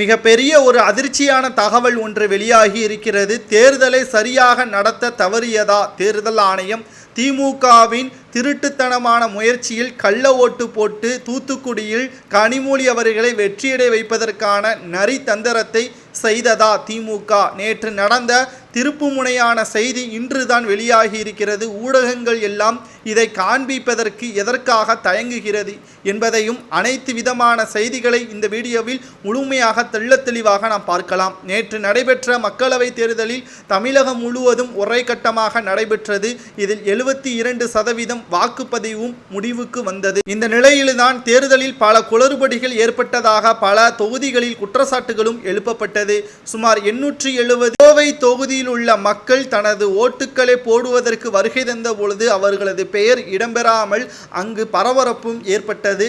மிகப்பெரிய ஒரு அதிர்ச்சியான தகவல் ஒன்று வெளியாகி இருக்கிறது. தேர்தலை சரியாக நடத்த தவறியதா? தேர்தல் ஆணையம் திமுகவின் திருட்டுத்தனமான முயற்சியில் கள்ள ஓட்டு போட்டு தூத்துக்குடியில் கனிமொழி அவர்களை வெற்றியடை வைப்பதற்கான நரி தந்திரத்தை செய்ததா திமுக? நேற்று நடந்த திருப்புமுனையான செய்தி இன்றுதான் வெளியாகி இருக்கிறது. ஊடகங்கள் எல்லாம் இதை காண்பிப்பதற்கு எதற்காக தயங்குகிறது என்பதையும் அனைத்து விதமான செய்திகளை இந்த வீடியோவில் முழுமையாக தெள்ள தெளிவாக நாம் பார்க்கலாம். நேற்று நடைபெற்ற மக்களவைத் தேர்தலில் தமிழகம் முழுவதும் ஒரே கட்டமாக நடைபெற்றது. இதில் எழுபத்தி இரண்டு சதவீதம் வாக்குப்பதிவும் முடிவுக்கு வந்தது. இந்த நிலையில்தான் தேர்தலில் பல குளறுபடிகள் ஏற்பட்டதாக பல தொகுதிகளில் குற்றச்சாட்டுகளும் எழுப்பப்பட்டது. சுமார் எண்ணூற்றி எழுபது கோவை தொகுதியில் உள்ள மக்கள் தனது ஓட்டுக்களை போடுவதற்கு வருகை தந்த பொழுது அவர்களது பெயர் இடம்பெறாமல் அங்கு பரபரப்பும் ஏற்பட்டது.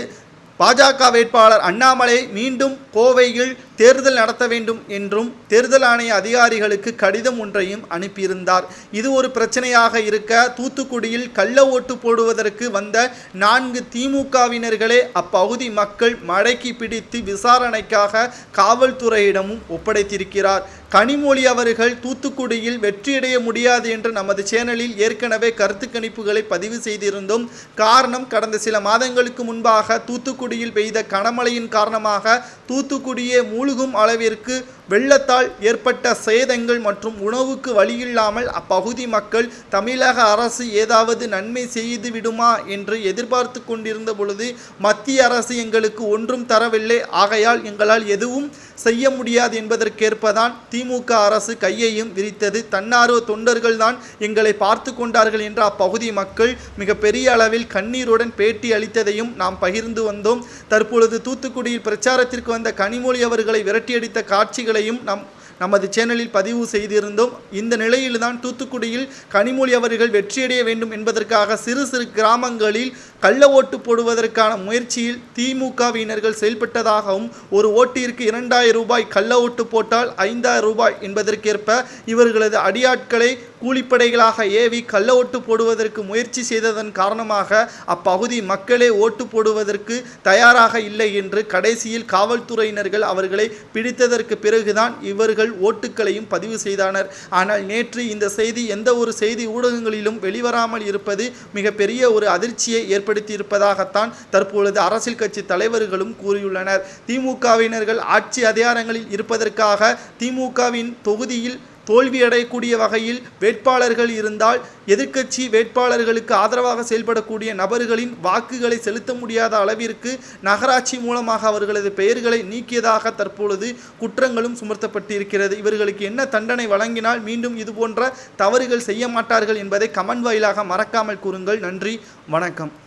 பாஜக வேட்பாளர் அண்ணாமலை மீண்டும் கோவையில் தேர்தல் நடத்த வேண்டும் என்றும் தேர்தல் ஆணைய அதிகாரிகளுக்கு கடிதம் ஒன்றையும் அனுப்பியிருந்தார். இது ஒரு பிரச்சனையாக இருக்க தூத்துக்குடியில் கள்ள ஓட்டு போடுவதற்கு வந்த நான்கு திமுகவினர்களே அப்பகுதி மக்கள் மடக்கி பிடித்து விசாரணைக்காக காவல்துறையிடமும் ஒப்படைத்திருக்கிறார். கனிமொழி அவர்கள் தூத்துக்குடியில் வெற்றியடைய முடியாது என்று நமது சேனலில் ஏற்கனவே கருத்து கணிப்புகளை பதிவு செய்திருந்தோம் காரணம் கடந்த சில மாதங்களுக்கு முன்பாக தூத்துக்குடியில் பெய்த கனமழையின் காரணமாக தூத்துக்குடியே மூழ்கும் அளவிற்கு வெள்ளத்தால் ஏற்பட்ட சேதங்கள் மற்றும் உணவுக்கு வழியில்லாமல் அப்பகுதி மக்கள் தமிழக அரசு ஏதாவது நன்மை செய்து விடுமா என்று எதிர்பார்த்து கொண்டிருந்த பொழுது மத்திய அரசு எங்களுக்கு ஒன்றும் தரவில்லை. ஆகையால் எங்களால் எதுவும் செய்ய முடியாது என்பதற்கேற்பதான் திமுக அரசு கையையும் விரித்தது. தன்னார்வ தொண்டர்கள் தான் எங்களை பார்த்து கொண்டார்கள் என்று அப்பகுதி மக்கள் மிக பெரிய அளவில் கண்ணீருடன் பேட்டி அளித்ததையும் நாம் பகிர்ந்து வந்தோம். தற்பொழுது தூத்துக்குடியில் பிரச்சாரத்திற்கு வந்த கனிமொழி அவர்கள் விரட்டியடித்த காட்சிகளையும் நம் நமது சேனலில் பதிவு செய்திருந்தோம். இந்த நிலையில்தான் தூத்துக்குடியில் கனிமொழி அவர்கள் வெற்றியடைய வேண்டும் என்பதற்காக சிறு சிறு கிராமங்களில் கள்ள ஓட்டு போடுவதற்கான முயற்சியில் திமுகவினர்கள் செயல்பட்டதாகவும் ஒரு ஓட்டிற்கு இரண்டாயிரம் ரூபாய் கள்ள ஓட்டு போட்டால் ஐந்தாயிரம் ரூபாய் என்பதற்கேற்ப இவர்களது அடியாட்களை கூலிப்படைகளாக ஏவி கள்ள ஓட்டு போடுவதற்கு முயற்சி செய்ததன் காரணமாக அப்பகுதி மக்களே ஓட்டு போடுவதற்கு தயாராக இல்லை என்று கடைசியில் காவல்துறையினர்கள் அவர்களை பிடித்ததற்கு பிறகுதான் இவர்கள் ஓட்டுக்களையும் பதிவு செய்தனர். ஆனால் நேற்று இந்த செய்தி எந்த ஒரு செய்தி ஊடகங்களிலும் வெளிவராமல் இருப்பது மிகப்பெரிய ஒரு அதிர்ச்சியை ஏற்படுத்தியிருப்பதாகத்தான் தற்பொழுது அரசியல் கட்சி தலைவர்களும் கூறியுள்ளனர். திமுகவினர்கள் ஆட்சி அதிகாரங்களில் இருப்பதற்காக திமுகவின் தொகுதியில் தோல்வியடையக்கூடிய வகையில் வேட்பாளர்கள் இருந்தால் எதிர்க்கட்சி வேட்பாளர்களுக்கு ஆதரவாக செயல்படக்கூடிய நபர்களின் வாக்குகளை செலுத்த முடியாத அளவிற்கு நகராட்சி மூலமாக அவர்களது பெயர்களை நீக்கியதாக தற்பொழுது குற்றங்களும் சுமர்த்தப்பட்டிருக்கிறது இவர்களுக்கு என்ன தண்டனை வழங்கினால் மீண்டும் இதுபோன்ற தவறுகள் செய்ய மாட்டார்கள் என்பதை கமெண்ட் வாயிலாக மறக்காமல் கூறுங்கள். நன்றி. வணக்கம்.